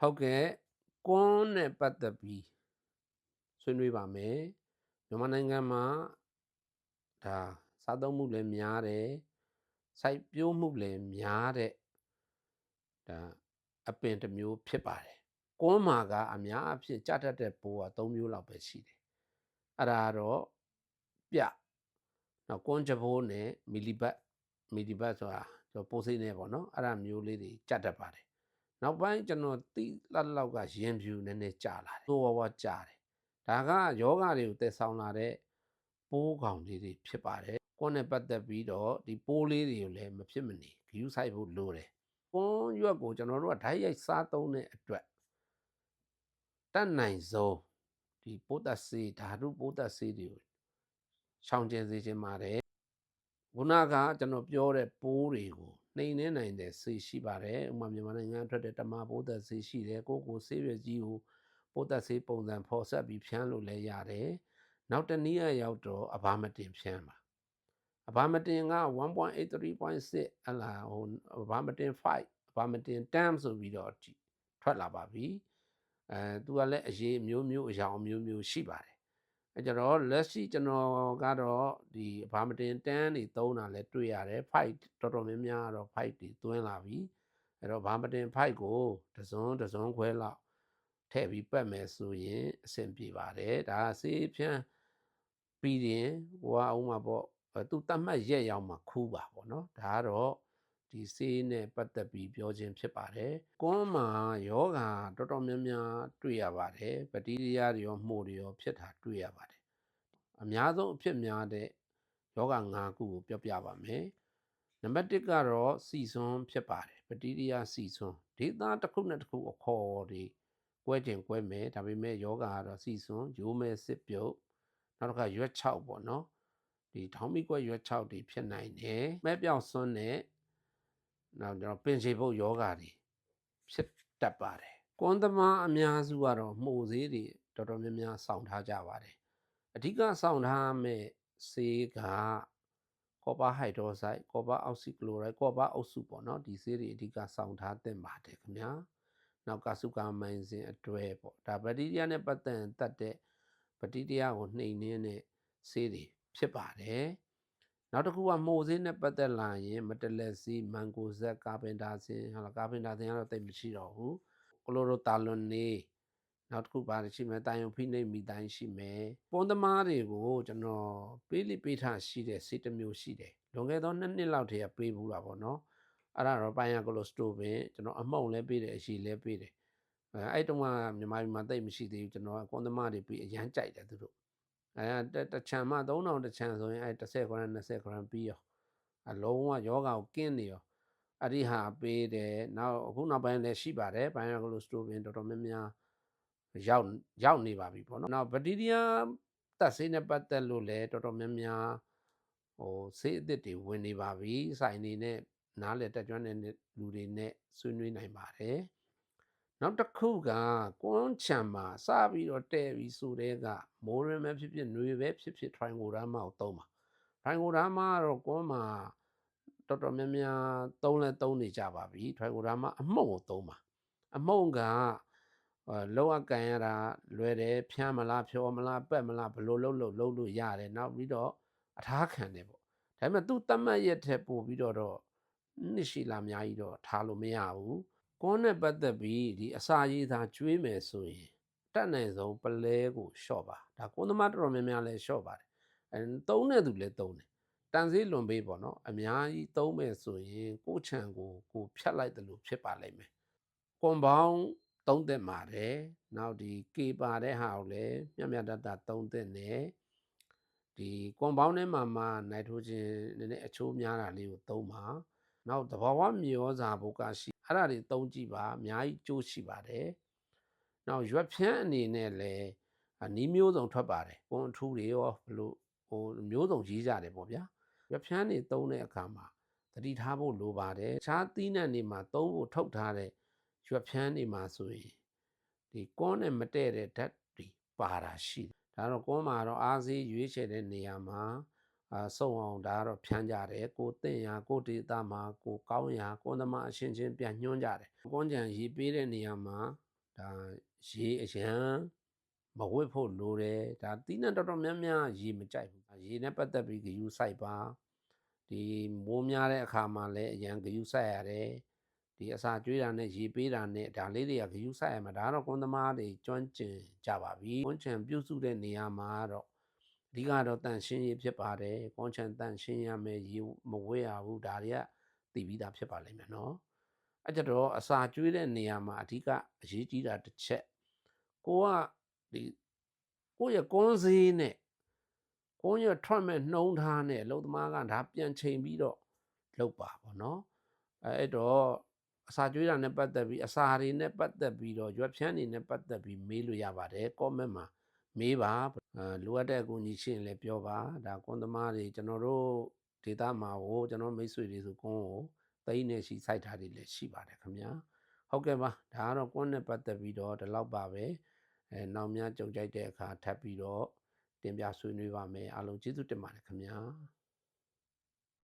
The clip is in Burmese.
ဟုတ်ကဲ့ကွန်းနဲ့ပတ်သက်ပြီးဆွေးနွေးပါမယ်မြန်မာနိုင်ငံမှာဒါစားသုံးမှုလည်းများတယ်စိုက်ပျိုးမှုလည်းများတဲ့ဒါအပင်တစ်မျိုးဖြစ်ပါတယ်ကွန်းမှာကအများအဖြစ်ကြတတ်တဲ့ပိုးက၃မျိုးလောက်ပဲရှိတယ်အဲ့ဒါတော့ပြနောက်ကွန်းချဘိုးနဲ့မီလီဘတ်မီလီဘတ်ဆိုတာကျွန်တော်ပိုးစိမ့်နေပေါ့နော်အဲ့ဒါမျိုးလေးတွေကြတတ်ပါတယ် နောက်ပိုင်းကျွန်တော်တိလက်လောက်ကရင်ဖြူနည်းနည်းကြာလာတယ်သိုးဝဝကြာတယ်ဒါကယောဂတွေကိုတည်ဆောင်လာတဲ့ပိုးကောင်လေးတွေဖြစ်ပါတယ်ကွန်းနဲ့ပတ်သက်ပြီးတော့ဒီပိုးလေးတွေကိုလည်းမဖြစ်မနေဂယူးဆိုင်ဖို့လိုတယ်ကွန်းရွက်ကိုကျွန်တော်တို့ကဓာတ်ရိုက်စားသုံးတဲ့အတွက်တတ်နိုင်ဆုံးဒီပိုးသက်ဆေးဓာတုပိုးသက်ဆေးတွေကိုရှောင်ကျဉ်စေခြင်းပါတယ်ခုနကကျွန်တော်ပြောတဲ့ပိုးတွေကို နှိမ်နှင်းနိုင်တဲ့ဆေးရှိပါတယ်ဥပမာမြန်မာနိုင်ငံထွက်တဲ့တမပိုးသက်ဆေးရှိတယ်ကိုကိုဆေးရွက်ကြီးကိုပိုးသက်ဆေးပုံစံဖော်ဆက်ပြီးဖြန်းလို့လည်းရတယ်နောက်တနည်းအရောက်တော့အဘာမတင်ဖြန်းပါအဘာမတင်က1.83.6အလားဟိုအဘာမတင်5အဘာမတင်10ဆိုပြီးတော့ထွက်လာပါပြီအဲသူကလည်းအရေးမျိုးမျိုးအယောင်မျိုးမျိုးရှိပါတယ် အဲကြတော့လက်ရှိကျွန်တော်ကတော့ဒီဘာမတင်တန်းတွေသုံးတာလဲတွေ့ရတယ် fight တော်တော်များများတော့ fight တွေသွင်းလာပြီအဲတော့ဘာမတင် fight ကိုတစုံတစုံခွဲလောက်ထည့်ပြီးပတ်မယ်ဆိုရင်အဆင်ပြေပါတယ်ဒါဆေးဖြန်းပြီးရင်ဟိုကအောင်မှာပေါ့သူတတ်မှတ်ရက်ရောက်မှခူးပါပေါ့နော်ဒါကတော့ ဒီဆေးနဲ့ပတ်သက်ပြီးပြောခြင်းဖြစ်ပါတယ်။ကွန်းမှာယောဂါတော်တော်များများတွေ့ရပါတယ်။ဘက်တီးရီးယားတွေရောမှုတွေရောဖြစ်တာတွေ့ရပါတယ်။အများဆုံးအဖြစ်များတဲ့ယောဂါ၅ခုကိုပြောပြပါမယ်။နံပါတ်1ကတော့စီစွန်းဖြစ်ပါတယ်။ဘက်တီးရီးယားစီစွန်းဒေသတစ်ခုနဲ့တစ်ခုအခေါ်တွေကွဲကျင်ကွဲမယ်ဒါပေမဲ့ယောဂါကတော့စီစွန်းရိုးမဲစစ်ပြုတ်နောက်တစ်ခါရွက်6ပေါ့နော်။ဒီထောင်းမိကွက်ရွက်6တွေဖြစ်နိုင်တယ်။မဲပြောင်စွန်းနဲ့ နောက်ကျွန်တော်ပင်ခြေပုတ်ယောဂါတွေဖြစ်တတ်ပါတယ်ကွန်သမားအများစုကတော့မှုဈေးတွေတော်တော်များများစောင့်ထားကြပါတယ်အဓိကစောင့်ထားမဲ့ဆေးကကောပါဟိုက်ဒရိုဆိုက်ကောပါအောက်ဆီကလိုရိုက်ကောပါအုပ်စုပေါ့နော်ဒီဆေးတွေအဓိကစောင့်ထားသင့်ပါတယ်ခင်ဗျာနောက်ကစုကာမိုင်းစဉ်အတွဲပေါ့ဒါဘက်တီးရီးယားနဲ့ပတ်သက်တတ်တဲ့ဘက်တီးရီးယားကိုနှိမ်နင်းတဲ့ဆေးတွေဖြစ်ပါတယ် နောက်တစ်ခုကမှုဆေးနဲ့ပတ်သက်လာရင်မတလက်စီမန်ကိုဇက်ကာပင်တာဆင်ဟာကာပင်တာဆင်ကတော့တိတ်မရှိတော့ဘူးကလိုရိုတာလွန်နေနောက်တစ်ခုပါရှိမယ်တိုင်ယုံဖိနှိပ်မိတိုင်းရှိမယ်ပွန်သမားတွေကိုကျွန်တော်ပေးလိပေးထားရှိတဲ့စေတမျိုးရှိတယ်လွန်ခဲ့သောနှစ်နှစ်လောက်တည်းကပေးဘူးတာပေါ့နော်အဲ့ဒါတော့ပိုင်းရကလိုစတိုပင်ကျွန်တော်အမှုံလည်းပေးတယ်အရှိလည်းပေးတယ်အဲအဲ့တုန်းကမြန်မာပြည်မှာတိတ်မရှိသေးဘူးကျွန်တော်ကွန်သမားတွေပြီးအရန်ကြိုက်တယ်သူတို့ အဲတချံမှ3000တချံဆိုရင်အဲ10 gram 20 gram ပြီးရောအလုံးဝယောဂါကိုကင်းနေရောအဲ့ဒီဟာပေးတယ်နောက်အခုနောက်ပိုင်းလည်းရှိပါတယ်ဘိုင်ယိုဂလိုစတိုပင်တော်တော်များများရောက်ရောက်နေပါပြီပေါ့နော်နောက်ဘက်တီးရီးယားတက်ဆေးနဲ့ပတ်သက်လို့လည်းတော်တော်များများဟိုဆေးအသစ်တွေဝင်နေပါပြီစိုင်နေနဲ့နားလေတက်ကြွတဲ့လူတွေနဲ့ဆွေးနွေးနိုင်ပါတယ် နောက်တစ်ခုကကွန်းချံမှာစပြီးတော့တဲ့ပြီးဆိုတဲ့ကမိုးရင်းပဲဖြစ်ဖြစ်ຫນွေပဲဖြစ်ဖြစ် triangle ကိုသုံးပါ triangle ကတော့ကွန်းမှာတော်တော်များများသုံးလဲသုံးနေကြပါပြီ triangle အမှုန့်ကိုသုံးပါအမှုန့်ကလောအကန်ရတာလွယ်တယ်ဖြန်းမလားဖြောမလားပက်မလားဘလို့လုံးလုံးလုံးလို့ရတယ်နောက်ပြီးတော့အထားခံတယ်ပေါ့ဒါပေမဲ့သူ့တတ်မှတ်ရက်ထက်ပို့ပြီးတော့တော့နှစ်ရှိလာအများကြီးတော့ထားလို့မရဘူး ကွန်းနဲ့ပတ်သက်ပြီးဒီအစာရည်သာကျွေးမယ်ဆိုရင်တက်နိုင်ဆုံးပလဲကိုရှော့ပါဒါကွန်းသမားတော်တော်များများလဲရှော့ပါတယ်အဲသုံးတဲ့သူလည်းသုံးတယ်တန်ဆေးလွန်ပေးပေါ့နော်အများကြီးသုံးမယ်ဆိုရင်ကိုချံကိုကိုဖြတ်လိုက်တယ်လို့ဖြစ်ပါလိမ့်မယ်ကွန်ပေါင်းသုံးသက်ပါတယ်နောက်ဒီကေပါတဲ့ဟာကိုလည်းမြတ်မြတ်တတသုံးသက်နေဒီကွန်ပေါင်းထဲမှာမှနိုက်ထရိုဂျင်နည်းနည်းအချိုးများတာလေးကိုသုံးပါ နောက်သဘာဝမြေဩဇာဘုကရှိအဲ့ဒါတွေသုံးကြည့်ပါအများကြီးကျိုးရှိပါတယ်နောက်ရွက်ဖြန်းအနေနဲ့လည်းနီးမျိုးစုံထွက်ပါတယ်ကွန်အထူးတွေရောဘလို့ဟိုမျိုးစုံရေးကြတယ်ပေါ့ဗျာရွက်ဖြန်းတွေသုံးတဲ့အခါမှာသတိထားဖို့လိုပါတယ်ခြားသီးနှံတွေမှာသုံးဖို့ထုတ်ထားတဲ့ရွက်ဖြန်းတွေမှာဆိုရင်ဒီကွန်းနဲ့မတည့်တဲ့ဓာတ်တွေပါတာရှိတယ်ဒါတော့ကွန်းမှာတော့အားစေးရွေးချယ်တဲ့နေရာမှာ အာစုံအောင်ဒါကတော့ဖြန်းကြတယ်ကိုတင့်ရာကိုဒေတာမှာကိုကောင်းရာကွန်းသမားအချင်းချင်းပြန်ညွှန်းကြတယ်ကွန်းကြံရေးပေးတဲ့နေရာမှာဒါရေအရန်မဝစ်ဖို့လိုတယ်ဒါတီးနှံတော်တော်များများရေမကြိုက်ဘူးရေနဲ့ပတ်သက်ပြီးဂယူဆိုင်ပါဒီမိုးများတဲ့အခါမှာလည်းအရန်ဂယူဆိုင်ရတယ်ဒီအစာကျွေးတာနဲ့ရေပေးတာနဲ့ဒါလေးတွေကဂယူဆိုင်ရမှာဒါကတော့ကွန်သမားတွေကျွမ်းကျင်ကြပါပြီကွန်ချန်ပြုစုတဲ့နေရာမှာတော့ အဓိကတော့တန်ရှင်းရေးဖြစ်ပါတယ်ကွန်ချန်တန်ရှင်းရမယ်ရေမဝဲရဘူးဒါတွေကတည်ပြီးသားဖြစ်ပါလိမ့်မယ်နော်အဲ့ကြတော့အစာကျွေးတဲ့နေရာမှာအဓိကအရေးကြီးတာတစ်ချက်ကိုကဒီကိုယ့်ရဲ့ကွန်စည်းနဲ့ကိုယ့်ရဲ့ထွက်မဲ့နှုံးထားနဲ့အလုပ်သမားကဒါပြန်ချိန်ပြီးတော့လုပ်ပါပေါ့နော်အဲအဲ့တော့အစာကျွေးတာနဲ့ပတ်သက်ပြီးအစာတွေနဲ့ပတ်သက်ပြီးတော့ရွက်ဖြန်းတွေနဲ့ပတ်သက်ပြီးမေးလို့ရပါတယ် comment မှာ မေးပါအဲလိုအပ်တဲ့အကူအညီရှိရင်လည်းပြောပါဒါကွန်သမားတွေကျွန်တော်တို့ဒေတာမှာဟိုကျွန်တော်မိတ်ဆွေတွေဆိုကွန်ကိုသိန်းနဲ့ရှိစိုက်ထားတွေလည်းရှိပါတယ်ခင်ဗျာဟုတ်ကဲ့ပါဒါကတော့ကွန်နဲ့ပတ်သက်ပြီးတော့ဒီလောက်ပါပဲအဲနောက်များကြုံကြိုက်တဲ့အခါထပ်ပြီးတော့တင်ပြဆွေးနွေးပါမယ်အားလုံးကျေးဇူးတင်ပါတယ်ခင်ဗျာ